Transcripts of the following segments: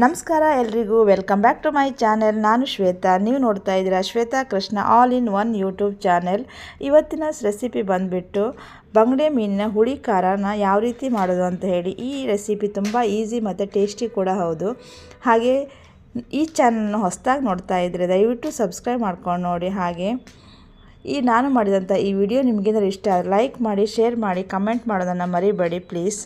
ನಮಸ್ಕಾರ ಎಲ್ರಿಗೂ. Welcome back to my channel ನಾನು ಶ್ವೇತಾ. ನೀವು ನೋಡ್ತಾ ಇದ್ದೀರಾ Shwetha Krishna all in one YouTube channel ಇವತ್ತಿನ ರೆಸಿಪಿ ಬಂದುಬಿಟ್ಟು ಬಂಗಡೆ ಮೀನಿನ ಹುಳಿ ಖಾರನ ಯಾವ ರೀತಿ ಮಾಡೋದು ಅಂತ ಹೇಳಿ. ಈ ರೆಸಿಪಿ ತುಂಬ ಈಸಿ ಮತ್ತು ಟೇಸ್ಟಿ ಕೂಡ ಹೌದು. ಹಾಗೆ ಈ ಚಾನಲ್ನ ಹೊಸದಾಗಿ ನೋಡ್ತಾ ಇದ್ದರೆ ದಯವಿಟ್ಟು ಸಬ್ಸ್ಕ್ರೈಬ್ ಮಾಡ್ಕೊಂಡು ನೋಡಿ. ಹಾಗೆ ಈ ನಾನು ಮಾಡಿದಂಥ ಈ ವಿಡಿಯೋ ನಿಮಗೇನಾದ್ರು ಇಷ್ಟ ಲೈಕ್ ಮಾಡಿ ಶೇರ್ ಮಾಡಿ ಕಮೆಂಟ್ ಮಾಡೋದನ್ನು ಮರಿಬೇಡಿ ಪ್ಲೀಸ್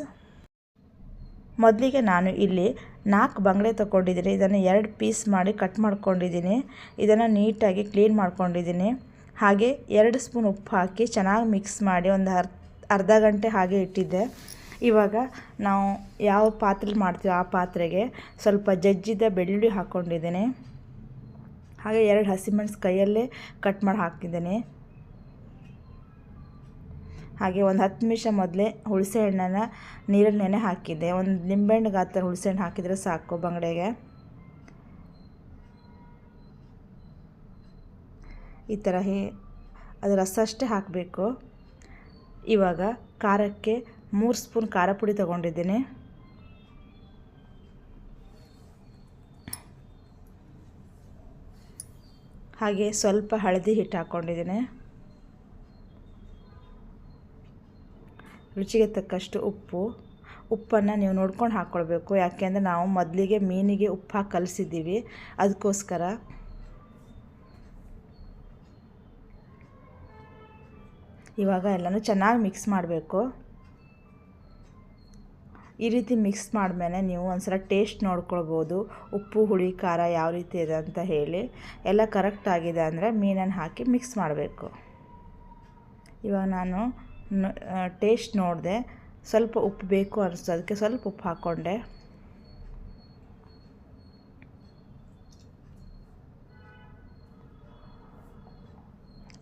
ಮೊದಲಿಗೆ ನಾನು ಇಲ್ಲಿ ನಾಲ್ಕು ಬಂಗಡೆ ತೊಗೊಂಡಿದ್ದೀನಿ. ಇದನ್ನು ಎರಡು ಪೀಸ್ ಮಾಡಿ ಕಟ್ ಮಾಡ್ಕೊಂಡಿದ್ದೀನಿ. ಇದನ್ನು ನೀಟಾಗಿ ಕ್ಲೀನ್ ಮಾಡ್ಕೊಂಡಿದ್ದೀನಿ. ಹಾಗೆ ಎರಡು ಸ್ಪೂನ್ ಉಪ್ಪು ಹಾಕಿ ಚೆನ್ನಾಗಿ ಮಿಕ್ಸ್ ಮಾಡಿ ಒಂದು ಅರ್, ಅರ್ಧ ಗಂಟೆ ಹಾಗೆ ಇಟ್ಟಿದ್ದೆ. ಇವಾಗ ನಾವು ಯಾವ ಪಾತ್ರೆಲಿ ಮಾಡ್ತೀವೋ ಆ ಪಾತ್ರೆಗೆ ಸ್ವಲ್ಪ ಜಜ್ಜಿದ ಬೆಳ್ಳುಳ್ಳಿ ಹಾಕ್ಕೊಂಡಿದ್ದೀನಿ ಹಾಗೆ ಎರಡು ಹಸಿಮೆಣಸು ಕೈಯಲ್ಲೇ ಕಟ್ ಮಾಡಿ ಹಾಕಿದ್ದೀನಿ. ಹಾಗೆ ಒಂದು ಹತ್ತು ನಿಮಿಷ ಮೊದಲೇ ಹುಣಸೆ ಹಣ್ಣನ್ನು ನೀರಲ್ಲಿ ನೆನೆ ಹಾಕಿದ್ದೆ. ಒಂದು ನಿಂಬೆಹಣ್ಣು ಗಾತ್ರ ಹುಣಸೆ ಹಣ್ಣು ಹಾಕಿದರೆ ಸಾಕು ಬಂಗಡೆಗೆ. ಈ ಥರ ಹೇ, ಅದು ರಸ ಅಷ್ಟೇ ಹಾಕಬೇಕು. ಇವಾಗ ಖಾರಕ್ಕೆ ಮೂರು ಸ್ಪೂನ್ ಖಾರ ಪುಡಿ ತೊಗೊಂಡಿದ್ದೀನಿ. ಹಾಗೆ ಸ್ವಲ್ಪ ಹಳದಿ ಹಿಟ್ಟು ಹಾಕ್ಕೊಂಡಿದ್ದೀನಿ ರುಚಿಗೆ ತಕ್ಕಷ್ಟು ಉಪ್ಪು. ಉಪ್ಪನ್ನು ನೀವು ನೋಡ್ಕೊಂಡು ಹಾಕ್ಕೊಳ್ಬೇಕು ಯಾಕೆಂದರೆ ನಾವು ಮೊದಲಿಗೆ ಮೀನಿಗೆ ಉಪ್ಪು ಹಾಕಿ ಕಲಿಸಿದ್ದೀವಿ. ಅದಕ್ಕೋಸ್ಕರ ಇವಾಗ ಎಲ್ಲನೂ ಚೆನ್ನಾಗಿ ಮಿಕ್ಸ್ ಮಾಡಬೇಕು. ಈ ರೀತಿ ಮಿಕ್ಸ್ ಮಾಡಿದ್ಮೇಲೆ ನೀವು ಒಂದ್ಸಲ ಟೇಸ್ಟ್ ನೋಡ್ಕೊಳ್ಬೋದು. ಉಪ್ಪು, ಹುಳಿ, ಖಾರ ಯಾವ ರೀತಿ ಇದೆ ಅಂತ ಹೇಳಿ. ಎಲ್ಲ ಕರೆಕ್ಟ್ ಆಗಿದೆ ಅಂದರೆ ಮೀನನ್ನು ಹಾಕಿ ಮಿಕ್ಸ್ ಮಾಡಬೇಕು. ಇವಾಗ ನಾನು ಟೇಸ್ಟ್ ನೋಡಿದೆ. ಸ್ವಲ್ಪ ಉಪ್ಪು ಬೇಕು ಅನಿಸ್ತು. ಅದಕ್ಕೆ ಸ್ವಲ್ಪ ಉಪ್ಪು ಹಾಕ್ಕೊಂಡೆ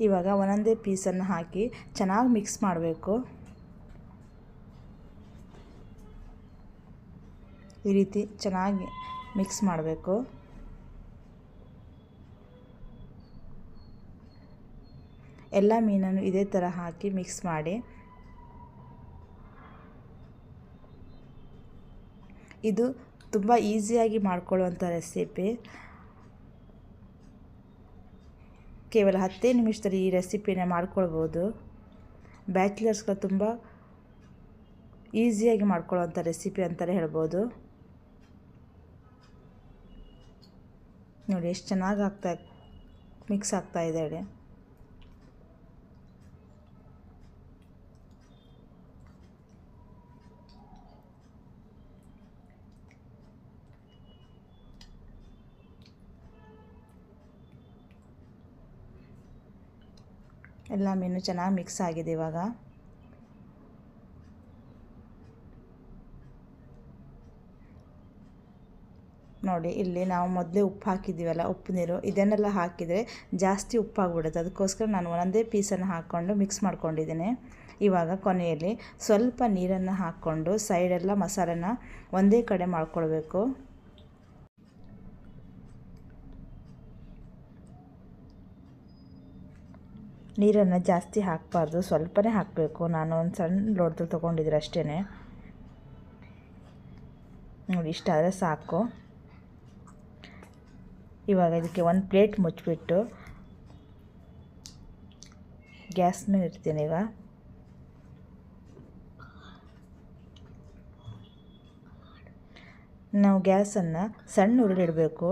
ಇವಾಗ ಒಂದೊಂದೇ ಪೀಸನ್ನು ಹಾಕಿ ಚೆನ್ನಾಗಿ ಮಿಕ್ಸ್ ಮಾಡಬೇಕು. ಈ ರೀತಿ ಚೆನ್ನಾಗಿ ಮಿಕ್ಸ್ ಮಾಡಬೇಕು. ಎಲ್ಲ ಮೀನನ್ನು ಇದೇ ಥರ ಹಾಕಿ ಮಿಕ್ಸ್ ಮಾಡಿ. ಇದು ತುಂಬ ಈಸಿಯಾಗಿ ಮಾಡ್ಕೊಳ್ಳುವಂಥ ರೆಸಿಪಿ ಕೇವಲ ಹತ್ತೇ ನಿಮಿಷದಲ್ಲಿ ಈ ರೆಸಿಪಿನ ಮಾಡ್ಕೊಳ್ಬೋದು. ಬ್ಯಾಚುಲರ್ಸ್ಗಳು ತುಂಬ ಈಸಿಯಾಗಿ ಮಾಡ್ಕೊಳ್ಳುವಂಥ ರೆಸಿಪಿ ಅಂತಲೇ ಹೇಳ್ಬೋದು. ನೋಡಿ, ಎಷ್ಟು ಚೆನ್ನಾಗಿ ಆಗ್ತಾ ಮಿಕ್ಸ್ ಆಗ್ತಾ ಇದೆ ಹೇಳಿ. ಎಲ್ಲ ಮೀನು ಚೆನ್ನಾಗಿ ಮಿಕ್ಸ್ ಆಗಿದೆ ಇವಾಗ. ನೋಡಿ, ಇಲ್ಲಿ ನಾವು ಮೊದಲೇ ಉಪ್ಪು ಹಾಕಿದ್ದೀವಲ್ಲ, ಉಪ್ಪು ನೀರು. ಇದನ್ನೆಲ್ಲ ಹಾಕಿದರೆ ಜಾಸ್ತಿ ಉಪ್ಪಾಗ್ಬಿಡುತ್ತೆ. ಅದಕ್ಕೋಸ್ಕರ ನಾನು ಒಂದೊಂದೇ ಪೀಸನ್ನು ಹಾಕ್ಕೊಂಡು ಮಿಕ್ಸ್ ಮಾಡ್ಕೊಂಡಿದ್ದೀನಿ. ಇವಾಗ ಕೊನೆಯಲ್ಲಿ ಸ್ವಲ್ಪ ನೀರನ್ನು ಹಾಕ್ಕೊಂಡು ಸೈಡೆಲ್ಲ ಮಸಾಲೆನ ಒಂದೇ ಕಡೆ ಮಾಡ್ಕೊಳ್ಬೇಕು. ನೀರನ್ನು ಜಾಸ್ತಿ ಹಾಕಬಾರ್ದು, ಸ್ವಲ್ಪನೇ ಹಾಕಬೇಕು. ನಾನು ಒಂದು ಸಣ್ಣ ಲೋಟದಲ್ಲಿ ತೊಗೊಂಡಿದ್ರೆ ಅಷ್ಟೇ ನೋಡಿ ಇಷ್ಟಾದರೆ ಸಾಕು. ಇವಾಗ ಇದಕ್ಕೆ ಒಂದು ಪ್ಲೇಟ್ ಮುಚ್ಚಿಬಿಟ್ಟು ಗ್ಯಾಸ್ ಮೇಲೆ ಇರ್ತೀನಿ ಈಗ. ನಾವು ಗ್ಯಾಸನ್ನು ಸಣ್ಣ ಉರುಳಿಡಬೇಕು.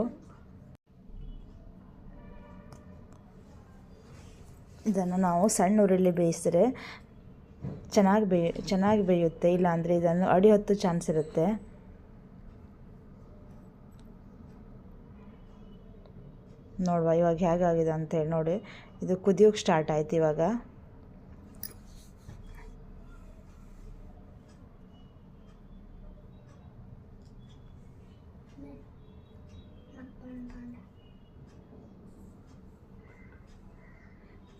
ಇದನ್ನು ನಾವು ಸಣ್ಣ ಉರುಳಿ ಬೇಯಿಸಿದ್ರೆ ಚೆನ್ನಾಗಿ ಬೇಯ, ಚೆನ್ನಾಗಿ ಬೇಯುತ್ತೆ, ಇಲ್ಲಾಂದರೆ ಇದನ್ನು ಅಡಿ ಹೊತ್ತು ಚಾನ್ಸ್ ಇರುತ್ತೆ. ನೋಡುವ ಇವಾಗ ಹೇಗಾಗಿದೆ ಅಂತೇಳಿ ನೋಡಿ. ಇದು ಕುದಿಯೋಕ್ಕೆ ಸ್ಟಾರ್ಟ್ ಆಯ್ತು ಇವಾಗ.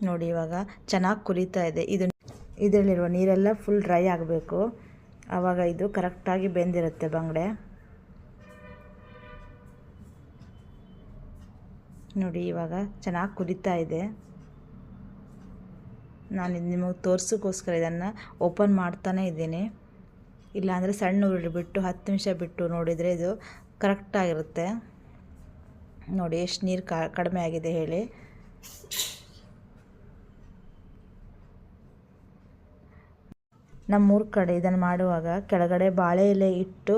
ನೋಡಿ ಇವಾಗ ಚೆನ್ನಾಗಿ ಕುರಿತಾ ಇದೆ. ಇದು ಇದರಲ್ಲಿರುವ ನೀರೆಲ್ಲ ಫುಲ್ ಡ್ರೈ ಆಗಬೇಕು. ಆವಾಗ ಇದು ಕರೆಕ್ಟಾಗಿ ಬೆಂದಿರುತ್ತೆ ಬಂಗಡೆ. ನೋಡಿ ಇವಾಗ ಚೆನ್ನಾಗಿ ಕುದಿತಾ ಇದೆ. ನಾನು ಇದು ನಿಮಗೆ ತೋರ್ಸೋಕ್ಕೋಸ್ಕರ ಇದನ್ನು ಓಪನ್ ಮಾಡ್ತಾನೇ ಇದ್ದೀನಿ. ಇಲ್ಲಾಂದರೆ ಸಣ್ಣ ಉರುಳಿ ಬಿಟ್ಟು ಹತ್ತು ನಿಮಿಷ ಬಿಟ್ಟು ನೋಡಿದರೆ ಇದು ಕರೆಕ್ಟಾಗಿರುತ್ತೆ ನೋಡಿ ಎಷ್ಟು ನೀರು ಕಡಿಮೆ ಆಗಿದೆ ಹೇಳಿ. ನಮ್ಮೂರ ಕಡೆ ಇದನ್ನು ಮಾಡುವಾಗ ಕೆಳಗಡೆ ಬಾಳೆ ಎಲೆ ಇಟ್ಟು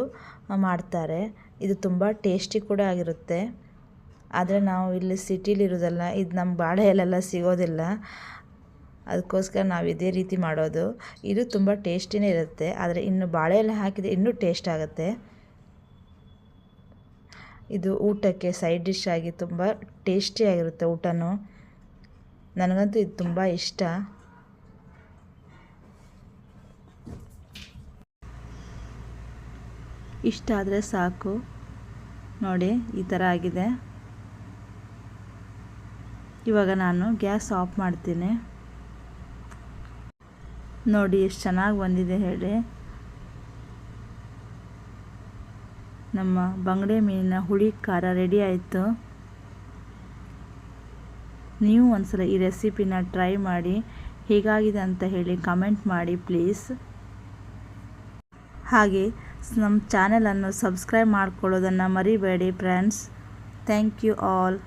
ಮಾಡ್ತಾರೆ. ಇದು ತುಂಬ ಟೇಸ್ಟಿ ಕೂಡ ಆಗಿರುತ್ತೆ. ಆದರೆ ನಾವು ಇಲ್ಲಿ ಸಿಟಿಲಿರೋದಲ್ಲ ಇದು ನಮ್ಮ ಬಾಳೆ ಎಲೆಲ್ಲ ಸಿಗೋದಿಲ್ಲ. ಅದಕ್ಕೋಸ್ಕರ ನಾವು ಇದೇ ರೀತಿ ಮಾಡೋದು. ಇದು ತುಂಬ ಟೇಸ್ಟಿನೇ ಇರುತ್ತೆ. ಆದರೆ ಇನ್ನು ಬಾಳೆ ಎಲೆ ಹಾಕಿದರೆ ಇನ್ನೂ ಟೇಸ್ಟ್ ಆಗುತ್ತೆ. ಇದು ಊಟಕ್ಕೆ ಸೈಡ್ ಡಿಶ್ ಆಗಿ ತುಂಬ ಟೇಸ್ಟಿಯಾಗಿರುತ್ತೆ ಊಟನೂ. ನನಗಂತೂ ಇದು ತುಂಬ ಇಷ್ಟ. ಇಷ್ಟ ಆದರೆ ಸಾಕು. ನೋಡಿ, ಈ ಥರ ಆಗಿದೆ. ಇವಾಗ ನಾನು ಗ್ಯಾಸ್ ಆಫ್ ಮಾಡ್ತೀನಿ. ನೋಡಿ, ಎಷ್ಟು ಚೆನ್ನಾಗಿ ಬಂದಿದೆ ಹೇಳಿ. ನಮ್ಮ ಬಂಗಡೆ ಮೀನಿನ ಹುಳಿ ಖಾರ ರೆಡಿ ಆಯಿತು. ನೀವು ಒಂದ್ಸಲ ಈ ರೆಸಿಪಿನ ಟ್ರೈ ಮಾಡಿ, ಹೇಗಾಗಿದೆ ಅಂತ ಹೇಳಿ ಕಮೆಂಟ್ ಮಾಡಿ ಪ್ಲೀಸ್. ಹಾಗೆ ನಮ್ಮ ಚಾನಲನ್ನು ಸಬ್ಸ್ಕ್ರೈಬ್ ಮಾಡ್ಕೊಳ್ಳೋದನ್ನು ಮರಿಬೇಡಿ ಫ್ರೆಂಡ್ಸ್. Thank you all.